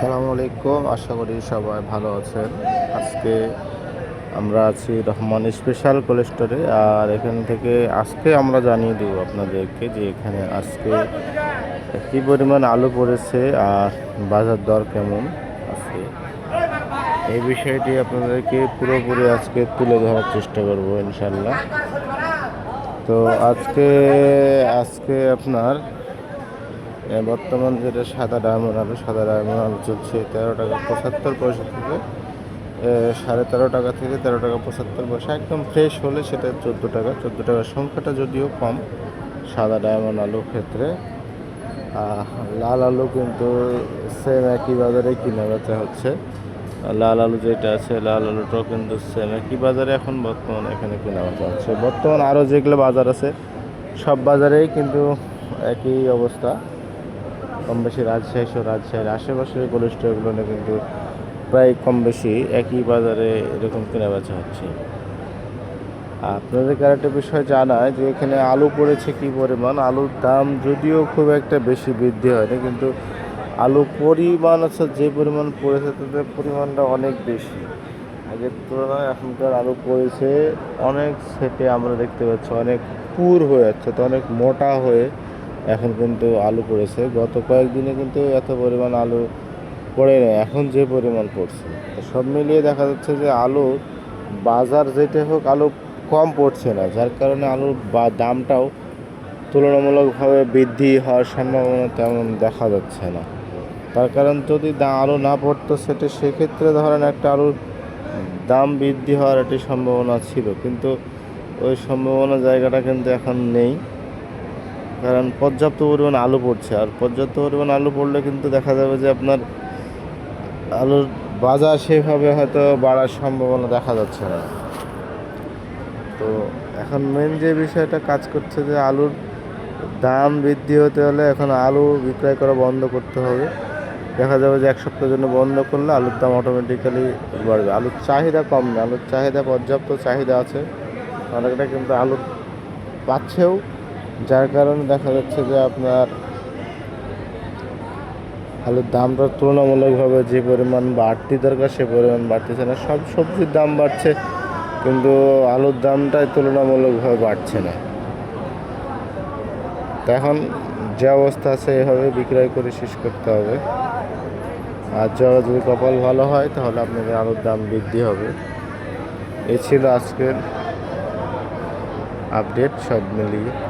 আসসালামু আলাইকুম, আশা করি সবাই ভালো আছেন। আজকে আমরা আছি রহমান স্পেশাল কোল্ড স্টোরে, আর এখান থেকে আজকে আমরা জানিয়ে দেবো আপনাদেরকে যে এখানে আজকে কী পরিমাণ আলু পড়েছে আর বাজার দর কেমন আছে। এই বিষয়টি আপনাদেরকে পুরোপুরি আজকে তুলে ধরার চেষ্টা করব ইনশাল্লাহ তো আজকে আজকে আপনার বর্তমান যেটা সাদা ডায়মন্ড আলু সাদা ডায়মন্ড আলু চলছে তেরো টাকা পঁচাত্তর পয়সা থেকে। সাড়ে তেরো টাকা থেকে তেরো টাকা পঁচাত্তর পয়সা। একদম ফ্রেশ হলে সেটা চোদ্দ টাকা। চোদ্দ টাকার সংখ্যাটা যদিও কম, সাদা ডায়মন্ড আলুর ক্ষেত্রে। লাল আলু কিন্তু সেম একই বাজারে কিনা বেচা হচ্ছে। লাল আলু যেটা আছে, লাল আলুটাও কিন্তু সেম একই বাজারে এখন বর্তমানে এখানে কেনা বেচা হচ্ছে। বর্তমান আরও যেগুলো বাজার আছে, সব বাজারেই কিন্তু একই অবস্থা। কম বেশি রাজশাহী সহ রাজশাহীর আশেপাশের কোল্ড স্টোরগুলো কিন্তু প্রায় কম বেশি একই বাজারে এরকম কেনা বেচা হচ্ছে। আপনাদেরকে আরেকটা বিষয় জানায় যে এখানে আলু পড়েছে কি পরিমাণ? আলুর দাম যদিও খুব একটা বেশি বৃদ্ধি হয়নি, কিন্তু আলু পরিমাণ আছে, যে পরিমাণ পড়েছে তাদের পরিমাণটা অনেক বেশি। আগের তুলনায় এখনকার আলু পড়েছে অনেক সেটে আমরা দেখতে পাচ্ছি, অনেক পুর হয়ে যাচ্ছে, তো অনেক মোটা হয়ে এখন কিন্তু আলু পড়েছে। গত কয়েকদিনে কিন্তু এত পরিমাণ আলু পড়ে নেই, এখন যে পরিমাণ পড়ছে। সব মিলিয়ে দেখা যাচ্ছে যে আলু বাজার যেটা হোক আলু কম পড়ছে না, যার কারণে আলুর বা দামটাও তুলনামূলকভাবে বৃদ্ধি হওয়ার সম্ভাবনা তেমন দেখা যাচ্ছে না। তার কারণ যদি আলু না পড়তো সেটা, সেক্ষেত্রে ধরেন একটা আলুর দাম বৃদ্ধি হওয়ার একটি সম্ভাবনা ছিল। কিন্তু ওই সম্ভাবনা জায়গাটা কিন্তু এখন নেই। কারণ পর্যাপ্ত পরিমাণ আলু পড়ছে। আর পর্যাপ্ত পরিমাণ আলু পড়লে কিন্তু দেখা যাবে যে আপনার আলুর বাজার সেভাবে হয়তো বাড়ার সম্ভাবনা দেখা যাচ্ছে না। তো এখন মেন যে বিষয়টা কাজ করছে যে আলুর দাম বৃদ্ধি হতে হলে এখন আলু বিক্রয় করা বন্ধ করতে হবে। দেখা যাবে যে এক সপ্তাহের জন্য বন্ধ করলে আলুর দাম অটোমেটিক্যালি বাড়বে। আলুর চাহিদা কম না, আলুর চাহিদা, পর্যাপ্ত চাহিদা আছে। অনেকটা কিন্তু আলু পাচ্ছেও। যার কারণে দেখা যাচ্ছে যে আপনার আলুর দামটা তুলনামূলকভাবে যে পরিমাণ বাড়তি দরকার, সে পরিমাণ বাড়তেছে না। সব সবজির দাম বাড়ছে, কিন্তু আলুর দামটাই তুলনামূলকভাবে বাড়ছে না। এখন যে অবস্থা আছে, এভাবে বিক্রয় করে শেষ করতে হবে। আর যা- যদি কপাল ভালো হয়, তাহলে আপনাদের আলুর দাম বৃদ্ধি হবে। এ ছিল আজকের আপডেট, সব মিলিয়ে।